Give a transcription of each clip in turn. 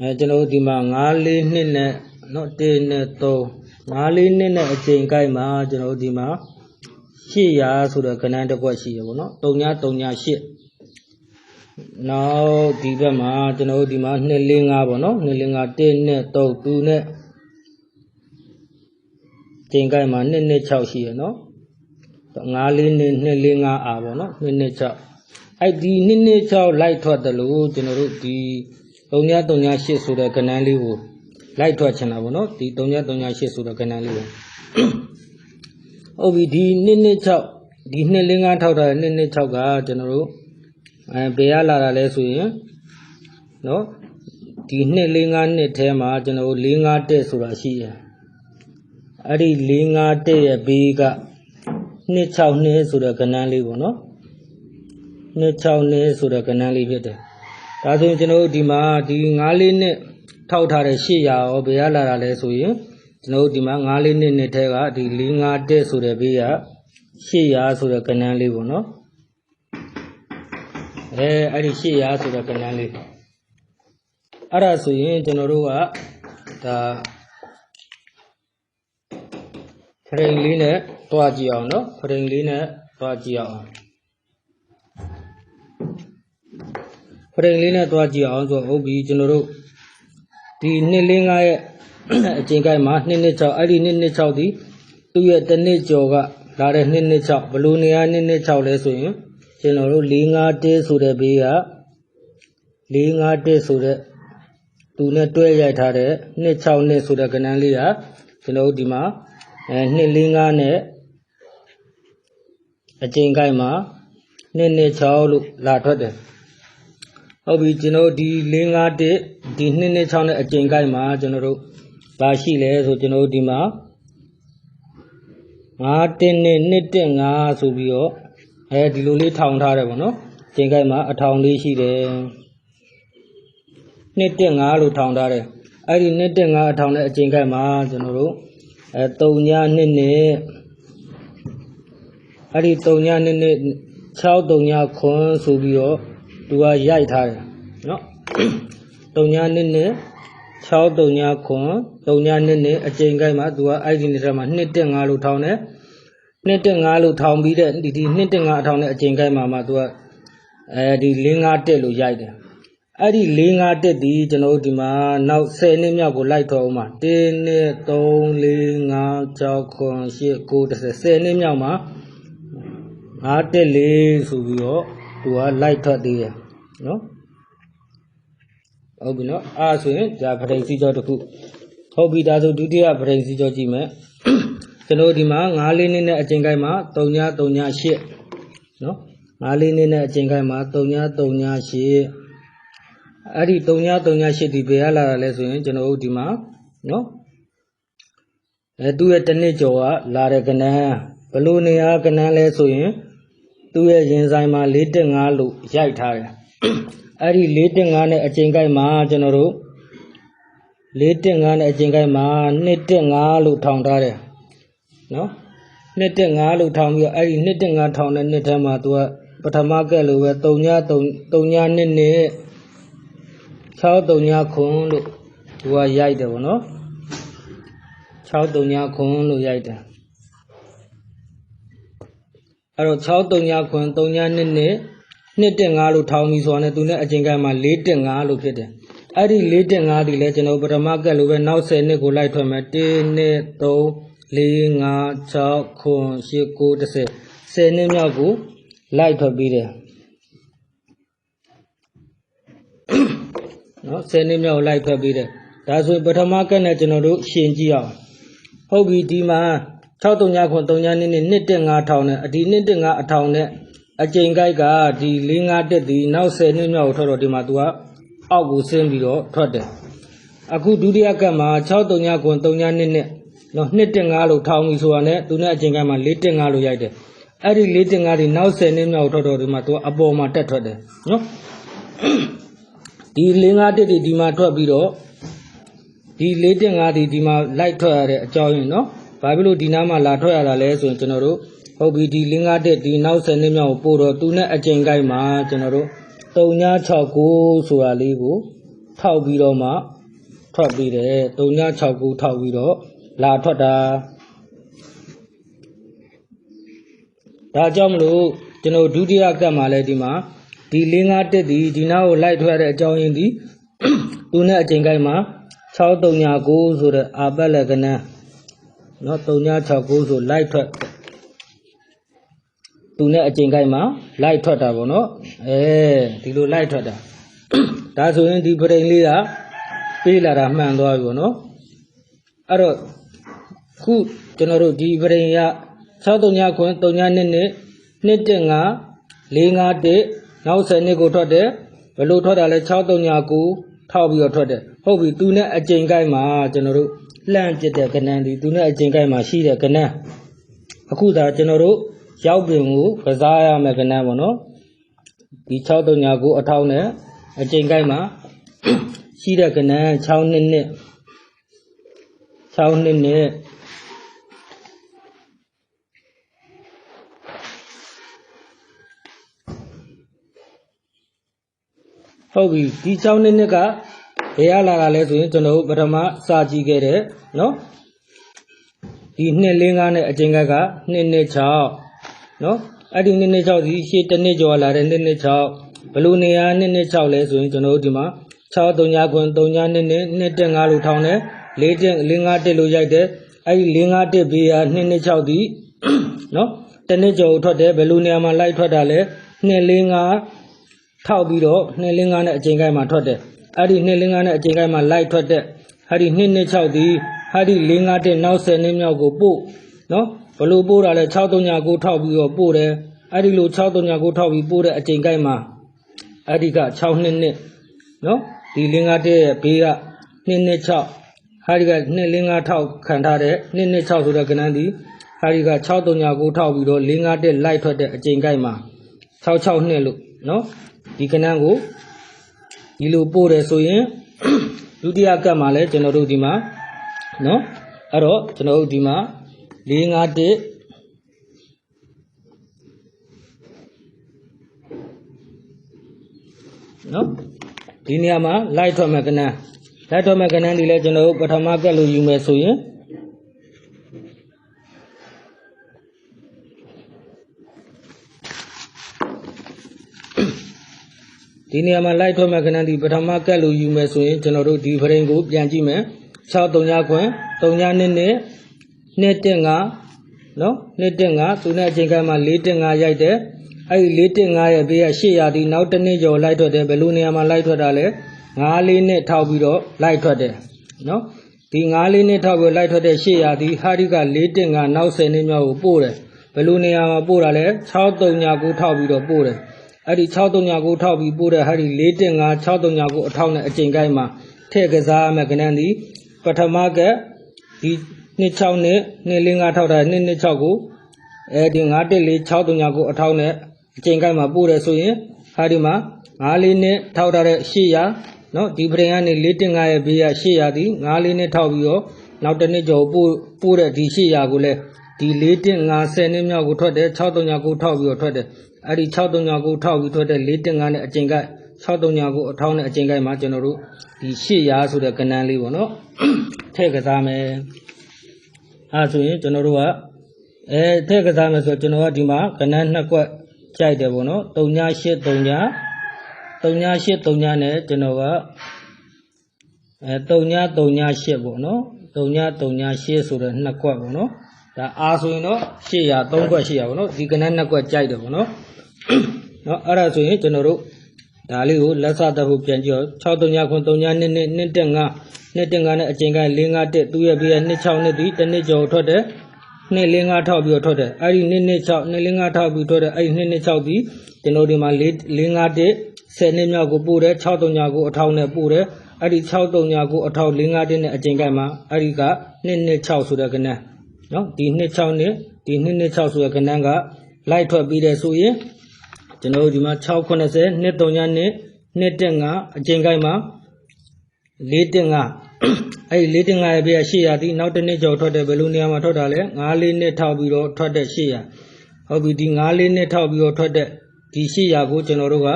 အဲကျွန်တော်ဒီမှာ9 4နှစ်နဲ့နော်1နဲ့3 9 4နှစ်နဲ့အချိန်ကိုက်မှာကျွန်တော်ဒီမှာ800ဆိုတော့ခဏတစ်ခွက်ရှိရပေါ့နော်3ည3ည8နောက်ဒီဘက်မှာကျွန်တော်ဒီမှာ245ပေါ့နော်245 1နဲ့3 2နဲ့ချိန်ကိုက်မှာ2နဲ့6ရှိရနော်9 4နဲ့245အာပေါ့နော်2နဲ့6အဲ့ဒီ2နဲ့6လိုက်ထွက်တယ်လို့ကျွန်တော်တို့ဒီ2 3938ဆိုတဲ့ကဏ္ဍလေးကိုလိုက်ထွက်ချင်တာပေါ့နော်ဒီ3938ဆိုတဲ့ကဏ္ဍလေးကိုဟုတ်ပြီဒီ226ဒီ245ထောက်တာ226ကကျွန်တော်တို့အဲဘယ်ရလာတာလဲဆိုရင်နော်ဒီ245နှစ်ထဲမှာကျွန်တော်တို့45တက်ဆိုတာရှိရအဲ့ဒီ45တက်ရဲ့ဘေးက262ဆိုတဲ့ကဏ္ဍလေးပေါ့နော်262ဆိုတဲ့ကဏ္ဍလေးဖြစ်တယ် ဒါဆိုရင်ကျွန်တော်တို့ဒီမှာဒီ9လေးနှစ်ထောက်ထားတဲ့800ရောဘယ်ရလာတာလဲဆိုရင်ကျွန်တော်တို့ဒီမှာ9လေးနှစ်နှစ်ထဲကဒီ45တက်ဆိုတဲ့ဘေးက800ဆိုတဲ့ကဏ္ဍလေးပေါ့နော်အဲအဲ့ဒီ800ဆိုတဲ့ကဏ္ဍလေးအဲ့ဒါဆိုရင်ကျွန်တော်တို့ကဒါဖရင်လေးနဲ့တွားကြည့်အောင်နော်ဖရင်လေးနဲ့တွားကြည့်အောင် ဖရင်လေးနဲ့တွားကြည့်အောင်ဆိုတော့ဟုတ်ပြီကျွန်တော်တို့ဒီနှစ်လေးငါရဲ့အချိန်ကိုက်မှာ2နှစ်6အဲ့ဒီ2နှစ်6ဒီသူ့ရဲ့တစ်နှစ်ကျော်ကလာတဲ့2နှစ်6ဘလို့နေရာ2နှစ်6လဲဆိုရင်ကျွန်တော်တို့4 5တဲဆိုတဲ့ဘေးက4 5တဲဆိုတဲ့သူနဲ့တွဲရိုက်ထားတဲ့2 6နှစ်ဆိုတဲ့ကဏ္ဍလေးကကျွန်တော်တို့ဒီမှာအဲ2 4 5နဲ့အချိန်ကိုက်မှာ2နှစ်6လို့လာထွက်တယ် ဟုတ်ပြီကျွန်တော်ဒီ4 5တက်ဒီ2နှစ်6နဲ့အချိန်ကိုက်မှာကျွန်တော်တို့ဘာရှိလဲဆိုကျွန်တော်တို့ဒီမှာ5တက်နဲ့2တက်5ဆိုပြီးတော့အဲဒီလိုလေးထောင်ထားတယ်ပေါ့နော်အချိန်ကိုက်မှာအထောင်လေးရှိတယ်2တက်5လို့ထောင်ထားတယ်အဲ့ဒီ2တက်5အထောင်နဲ့အချိန်ကိုက်မှာကျွန်တော်တို့အဲ3ည2နဲ့အဲ့ဒီ3ည2နဲ့6 3ညခွန်းဆိုပြီးတော့ သူကရိုက်ထားတယ်နော်3ည2နဲ့6 3ညခွန်း3ည2နဲ့အချိန်ကိုက်မှာသူကအဲ့ဒီနေ့ထဲမှာ2တက်5လို့ထောင်တယ်2တက်5လို့ထောင်ပြီးတဲ့ဒီဒီ2တက်5အထောင်နဲ့အချိန်ကိုက်မှာမှသူကအဲဒီ4 5တက်လို့ရိုက်တယ်အဲ့ဒီ4 5တက်ဒီကျွန်တော်တို့ဒီမှာနောက်10နှစ်မြောက်ကိုလိုက်ထောအောင်မှာ1 2 3 4 5 6 9 10 10 10နှစ်မြောက်မှာ5တက်4ဆိုပြီးတော့ သူကလိုက်ထွက်သေးတယ်နော်ဟုတ်ပြီနော်အားဆိုရင်ဒါပဋိစီကြောတစ်ခုဟုတ်ပြီဒါဆိုဒုတိယပဋိစီကြောကြည့်မယ်ကျွန်တော်ဒီမှာ9လေးနှစ်နဲ့အချိန်ကိုက်မှာ3ည3ည8နော်9လေးနှစ်နဲ့အချိန်ကိုက်မှာ3ည3ည8အဲ့ဒီ3ည3ည8ဒီဘယ်ရလာတာလဲဆိုရင်ကျွန်တော်တို့ဒီမှာနော်အဲသူ့ရဲ့တစ်နှစ်ကျော်ကလာတဲ့ကဏ္ဍဘလို့နေရာကဏ္ဍလဲဆိုရင် သူ့ရဲ့ရင်ဆိုင်မှာ4.5လို့ရိုက်ထားတယ်အဲ့ဒီ4.5နဲ့အချိန်ကိုက်မှာကျွန်တော်တို့4.5နဲ့အချိန်ကိုက်မှာ2.5လို့ထောင်ထားတယ်နော်2.5လို့ထောင်ပြီးတော့အဲ့ဒီ2.5ထောင်တဲ့နှစ်ထဲမှာသူကပထမကက်လိုပဲ3ည3 3ညနှစ်နဲ့6 3ညခွန်းလို့သူကရိုက်တယ်ဗောနော်6 3ညခွန်းလို့ရိုက်တယ် အဲ့တော့6 3ညခွန်း3ညနှစ်နဲ့2.5လို့ထောင်ပြီးဆိုတာနဲ့သူနဲ့အချိန်ကမှ4.5လို့ဖြစ်တယ်အဲ့ဒီ4.5ဒီလဲကျွန်တော်ပထမကက်လိုပဲနောက်10နှစ်ကိုလိုက်ထွက်မယ်1 2 3 4 5 6 9 10 9 10 10နှစ်မြောက်ကိုလိုက်ထွက်ပြီးတယ်နော်10နှစ်မြောက်လိုက်ထွက်ပြီးတယ်ဒါဆိုပထမကက်နဲ့ကျွန်တော်တို့ရှင်ကြည့်အောင်ဟုတ်ပြီဒီမှာ 6 3 9 3 9နှစ်နဲ့1.5ထောင်နဲ့အဒီ1.5အထောင်နဲ့အကျိန်ကိုက်ကဒီ၄၅တက်ဒီနောက်10နှစ်မြောက်ကိုထွက်တော့ဒီမှာ तू ကအောက်ကိုဆင်းပြီးတော့ထွက်တယ်အခုဒုတိယကက်မှာ639ခွန်3ညနှစ်နဲ့နော်2.5လို့ထောင်းပြီဆိုတာနဲ့သူနဲ့အကျိန်ကိုက်မှာ4.5လို့ရိုက်တယ်အဲ့ဒီ4.5ဒီနောက်10နှစ်မြောက်ထွက်တော့ဒီမှာ तू အပေါ်မှာတက်ထွက်တယ်နော်ဒီ၄၅တက်ဒီဒီမှာထွက်ပြီးတော့ဒီ4.5ဒီဒီမှာလိုက်ထွက်ရတဲ့အကြောင်းရင်းနော် ဘာဖြစ်လို့ဒီနားမှာလာထွက်ရတာလဲဆိုရင်ကျွန်တော်တို့ဟုတ်ပြီဒီလင်းကားတက်ဒီနောက်10နှစ်မြောက်ပို့တော့သူနဲ့အကျင့်ကိုက်မှာကျွန်တော်တို့3969ဆိုတာလေးကိုထောက်ပြီးတော့မှထွက်ပြီးတယ်3969ထောက်ပြီးတော့လာထွက်တာဒါကြောင့်မလို့ကျွန်တော်ဒုတိယကတ်မှာလဲဒီမှာဒီ551ဒီဒီနားကိုလိုက်ထွက်တဲ့အကြောင်းရင်းဒီသူနဲ့အချိန်ကိုက်မှာ639ဆိုတဲ့အာပတ်လက်ကနန်း နော်3969ဆို light ထွက်သူနဲ့အချိန်ကိုက်မှာ light ထွက်တာပေါ့နော်အဲဒီလို light ထွက်တာဒါဆိုရင်ဒီပရိန်လေးကပြေးလာတာမှန်သွားပြီပေါ့နော်အဲ့တော့ခုကျွန်တော်တို့ဒီပရိန်က639ခွန်း3922 215 451နောက်10နှစ်ကိုထွက်တယ်ဘယ်လိုထွက်တာလဲ639 9ထောက်ပြီးတော့ထွက်တယ်ဟုတ်ပြီသူနဲ့အချိန်ကိုက်မှာကျွန်တော်တို့ လှမ်းပြတဲ့ကဏ္ဍဒီသူနဲ့အကျိန်ကိုက်မှာရှိတဲ့ကဏ္ဍအခုဒါကျွန်တော်တို့ရောက်ပင်ကိုကစားရမယ်ကဏ္ဍပေါ့နော်ဒီ6339အထောက်နဲ့အကျိန်ကိုက်မှာရှိတဲ့ကဏ္ဍ6နှစ်နှစ်6နှစ်နှစ်ဟုတ်ပြီဒီ6နှစ်နှစ်က ဘယ်ရလာတာလဲဆိုရင်ကျွန်တော်တို့ပထမစာကြည့်ခဲ့တယ်နော်ဒီနှစ်လင်းကားနဲ့အကျဉ်းကက2နှစ်6နော်အဲ့ဒီ2နှစ်6ဒီရှေ့တစ်နှစ်ကျော်လာတဲ့2နှစ်6ဘယ်လိုနေရာ2နှစ်6လဲဆိုရင်ကျွန်တော်တို့ဒီမှာ6 3ညခွန်း3ည2နှစ်2တက်5လို့ထောင်းတယ်4တက်4 5တက်လို့ရိုက်တယ်အဲ့ဒီ4 5တက်ဘေးက2နှစ်6ဒီနော်တစ်နှစ်ကျော်ထွက်တယ်ဘယ်လိုနေရာမှာလိုက်ထွက်တာလဲ2 4 5ထောက်ပြီးတော့2 4 5နဲ့အချိန်ကိုက်မှာထွက်တယ် အဲ့ဒီ2 4 5နဲ့အချိန်ကိုက်မှာလိုက်ထွက်တဲ့အဲ့ဒီ2 2 6ဒီအဲ့ဒီ4 5တက်နောက်10နှစ်မြောက်ကိုပို့နော်ဘယ်လိုပို့တာလဲ6 3ည9ထောက်ပြီးတော့ပို့တယ်အဲ့ဒီလို6 3ည9ထောက်ပြီးပို့တဲ့အချိန်ကိုက်မှာအဲ့ဒီက6နှစ်နှစ်နော်ဒီ5 5တက်ရဲ့ဘေးက2 2 6ဟာဒီက2 4 5ထောက်ခံထားတဲ့2 2 6ဆိုတဲ့ကဏ္ဍဒီဟာဒီက6 3ည9ထောက်ပြီးတော့4 5တက်လိုက်ထွက်တဲ့အချိန်ကိုက်မှာ6 6နှစ်လို့နော်ဒီကဏ္ဍကို ဒီလိုပို့တယ်ဆိုရင်ဒုတိယကတ်မှာလဲကျွန်တော်တို့ဒီမှာနော်အဲ့တော့ကျွန်တော်တို့ဒီမှာ4 5တက်နော်ဒီနေရာမှာလိုက်ထွက်မဲ့ကဏ္ဍလိုက်ထွက်မဲ့ကဏ္ဍဒီလဲကျွန်တော်တို့ပထမကတ်လို့ယူမယ်ဆိုရင် ဒီနေရာမှာလိုက်ထွက်မဲ့ကဏ္ဍဒီပထမကတ်လို့ယူမယ်ဆိုရင်ကျွန်တော်တို့ဒီဖရင်ကိုပြန်ကြည့်မယ်6 3ညခွန်း3ညနှစ်နှစ်နှစ်တက်5နော်နှစ်တက်5သူနဲ့အချိန်ကမှ4တက်5ရိုက်တယ်အဲ့ဒီ4တက်5ရဲ့ဘေးက800ဒီနောက်တစ်နှစ်ကျော်လိုက်ထွက်တယ်ဘယ်လိုနေရာမှာလိုက်ထွက်တာလဲ9လေးနဲ့ထောက်ပြီးတော့လိုက်ထွက်တယ်နော်ဒီ9လေးနဲ့ထောက်ပြီးလိုက်ထွက်တဲ့800ဒီဟာဒီက4တက်5နောက်10နှစ်မြောက်ကိုပို့တယ်ဘယ်လိုနေရာမှာပို့တာလဲ6339ထောက်ပြီးတော့ပို့တယ် အဲ့ဒီ639ကိုထောက်ပြီးပို့တဲ့ဟာဒီ415 639ကိုအထောက်နဲ့အကျင့်ကိုက်မှာထည့်ကစားမယ်ကနန်းဒီပထမကဒီ26နဲ့245ထောက်တာ226ကိုအဲဒီ914 639ကိုအထောက်နဲ့အကျင့်ကိုက်မှာပို့တယ်ဆိုရင်ဟာဒီမှာ94နဲ့ထောက်ထားတဲ့800နော်ဒီပရင်ကနေ415ရဲ့ဘေးက800ဒီ94နဲ့ထောက်ပြီးတော့နောက်တစ်နှစ်ကျော်ပို့ပို့တဲ့ဒီ800ကိုလည်းဒီ415 10နှစ်မြောက်ကိုထွက်တယ်639ကိုထောက်ပြီးတော့ထွက်တယ် အဲ့ဒီ639ထောက်ပြီးထွက်တဲ့4တက်5နဲ့အချိန်ကိုက်639အထောက်နဲ့အချိန်ကိုက်မှာကျွန်တော်တို့ဒီ800ဆိုတဲ့ကဏ္ဍလေးပေါ့နော်ထည့်ကစားမယ်အဲဆိုရင်ကျွန်တော်တို့ကအဲထည့်ကစားမယ်ဆိုတော့ကျွန်တော်ကဒီမှာကဏ္ဍနှစ်ကွက်ကြိုက်တယ်ပေါ့နော်38 3 38 3နဲ့ကျွန်တော်ကအဲ39 38ပေါ့နော်39 38ဆိုတဲ့နှစ်ကွက်ပေါ့နော် ဒါအားဆိုရင်တော့800 3ကွက်800ပေါ့နော်ဒီကဏ္ဍနှစ်ကွက်ကြိုက်တယ်ပေါ့နော်နော်အဲ့ဒါဆိုရင်ကျွန်တော်တို့ဒါလေးကိုလက်စတဖို့ပြန်ကြည့်တော့6 3 9 3 3 2 2 2တက်5နှစ်တင်ကားနဲ့အချိန်က4 5တက်သူ့ရဲ့ဘေးက2 6နှစ်ဒီတစ်နှစ်ကျော်ထွက်တယ်နှစ်4 5ထောက်ပြီးတော့ထွက်တယ်အဲ့ဒီနှစ်နှစ်6နှစ်4 5ထောက်ပြီးထွက်တယ်အဲ့ဒီနှစ်နှစ်6ဒီကျွန်တော်ဒီမှာ4 4 5တက်10နှစ်မြောက်ကိုပို့တယ်6 3ညာကိုအထောက်နဲ့ပို့တယ်အဲ့ဒီ6 3ညာကိုအထောက်4 5တက်နဲ့အချိန်ကမှအဲ့ဒီကနှစ်နှစ်6ဆိုတဲ့ကဏ္ဍ နော်ဒီနှစ်6နှစ်ဒီနှစ်နှစ်6ဆိုတဲ့ကဏ္ဍကလိုက်ထွက်ပြီးတယ်ဆိုရင်ကျွန်တော်တို့ဒီမှာ690နှစ်3ညာနှစ်နှစ်တက်5အချိန်ကိုက်မှာ4တက်5အဲ့ဒီ4တက်5ရဲ့ဘေးက800ဒီနောက်တစ်နှစ်ကျော်ထွက်တယ်ဘယ်လိုနေရာမှာထွက်တာလဲ9လေးနှစ်ထောက်ပြီးတော့ထွက်တဲ့800ဟုတ်ပြီဒီ9လေးနှစ်ထောက်ပြီးတော့ထွက်တဲ့ဒီ800ကိုကျွန်တော်တို့က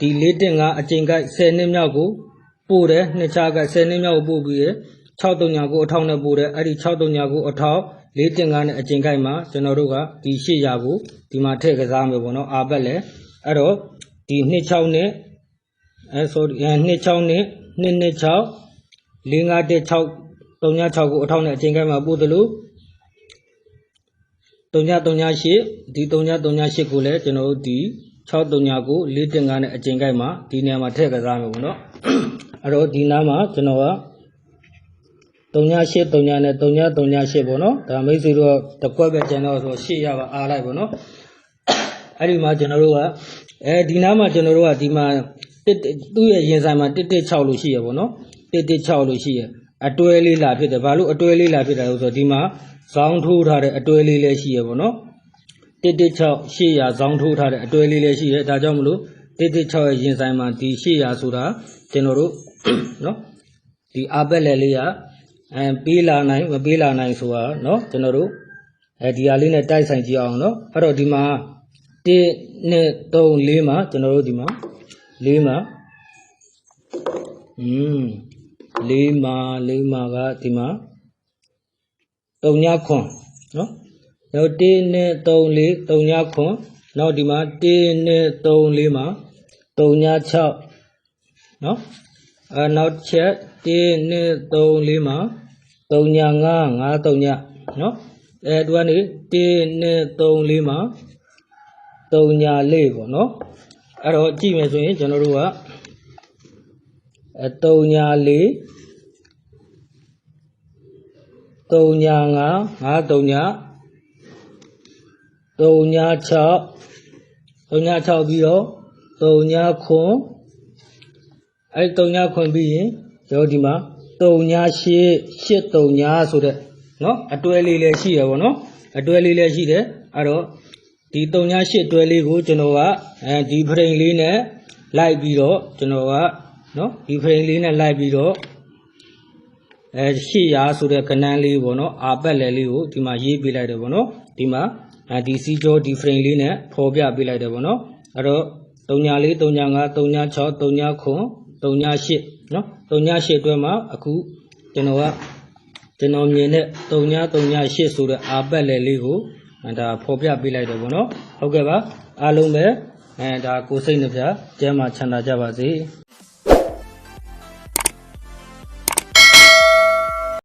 ဒီ4တက်5အချိန်ကိုက်10နှစ်မြောက်ကိုပို့တယ်နှစ်ချာက10နှစ်မြောက်ကိုပို့ပြီးရ639အထောက်နဲ့ပို့တယ်အဲ့ဒီ639အထောက် လေးတင်ကားနဲ့အကျင်ကိုက်မှာကျွန်တော်တို့ကဒီ800ကိုဒီမှာထည့်ကစားမယ်ပေါ့နော်အာဘက်လဲအဲ့တော့ဒီ26နဲ့အဲဆို26နဲ့226 516 36ကိုအထောက်နဲ့အကျင်ကိုက်မှာပို့တယ်လို့3338ဒီ3338ကိုလည်းကျွန်တော်တို့ဒီ639ကိုလေးတင်ကားနဲ့အကျင်ကိုက်မှာဒီနေရာမှာထည့်ကစားမယ်ပေါ့နော်အဲ့တော့ဒီနားမှာကျွန်တော်က 38 39နဲ့3938ပေါ့နော်ဒါမိတ်ဆွေတို့ကတစ်ကွက်ပဲကျန်တော့ဆို8ရပါအားလိုက်ပေါ့နော်အဲ့ဒီမှာကျွန်တော်တို့ကအဲဒီနားမှာကျွန်တော်တို့ကဒီမှာတစ်သူ့ရဲ့ရင်ဆိုင်မှာ116လို့ရှိရပေါ့နော်116လို့ရှိရအတွဲလေးလာဖြစ်တယ်ဘာလို့အတွဲလေးလာဖြစ်တာလဲဆိုတော့ဒီမှာဇောင်းထိုးထားတဲ့အတွဲလေးလည်းရှိရပေါ့နော်116 800ဇောင်းထိုးထားတဲ့အတွဲလေးလည်းရှိရဒါကြောင့်မလို့116ရဲ့ရင်ဆိုင်မှာဒီ800ဆိုတာကျွန်တော်တို့နော်ဒီအပက်လက်လေးက အဲပေးလာနိုင်မပေးလာနိုင်ဆိုတာနော်ကျွန်တော်တို့အဲဒီဟာလေးနဲ့တိုက်ဆိုင်ကြည့်အောင်နော်အဲ့တော့ဒီမှာ1 2 3 4မှာကျွန်တော်တို့ဒီမှာ4မှာอืม4မှာ4မှာကဒီမှာ3ညခွန်နော်နောက်1နဲ့3 4 3ညခွန်နောက်ဒီမှာ1နဲ့3 4မှာ3ည6နော် အဲနောက်တစ်ချက်1 2 3 4မှာ3ညာ5 5 3ညာနော်အဲသူကနေ1 2 3 4မှာ3ညာ4ပေါ့နော်အဲ့တော့ကြည့်မယ်ဆိုရင်ကျွန်တော်တို့ကအဲ3ညာ4 3ညာ5 5 3ညာ3ညာ6 3ညာ6ပြီးတော့3ညာခွန် အဲ့တုံညာခွင့်ပြီးရင်ကျွန်တော်ဒီမှာတုံညာရှစ်ရှစ်တုံညာဆိုတဲ့နော်အတွဲလေးလည်းရှိရပါတော့အတွဲလေးလည်းရှိတယ်အဲ့တော့ဒီတုံညာရှစ်တွဲလေးကိုကျွန်တော်ကအဲဒီဖရိန်လေးနဲ့လိုက်ပြီးတော့ကျွန်တော်ကနော်ဒီဖရိန်လေးနဲ့လိုက်ပြီးတော့အဲရှစ်ရာဆိုတဲ့ကဏန်းလေးပေါ့နော်အာပက်လယ်လေးကိုဒီမှာရေးပေးလိုက်တယ်ပေါ့နော်ဒီမှာအဲဒီစီကြောဒီဖရိန်လေးနဲ့ဖော်ပြပေးလိုက်တယ်ပေါ့နော်အဲ့တော့တုံညာလေးတုံညာငါးတုံညာ6တုံညာ9 398နော်398အတွဲမှာအခုကျွန်တော်ကကျွန်တော်မြင်တဲ့398ဆိုတဲ့အာပတ်လေလေးကိုဒါဖော်ပြပေးလိုက်တော့ဗောနော်ဟုတ်ကဲ့ပါအားလုံးပဲအဲဒါကိုစိတ်နှပြကျမ်းမာချမ်းသာကြပါစေ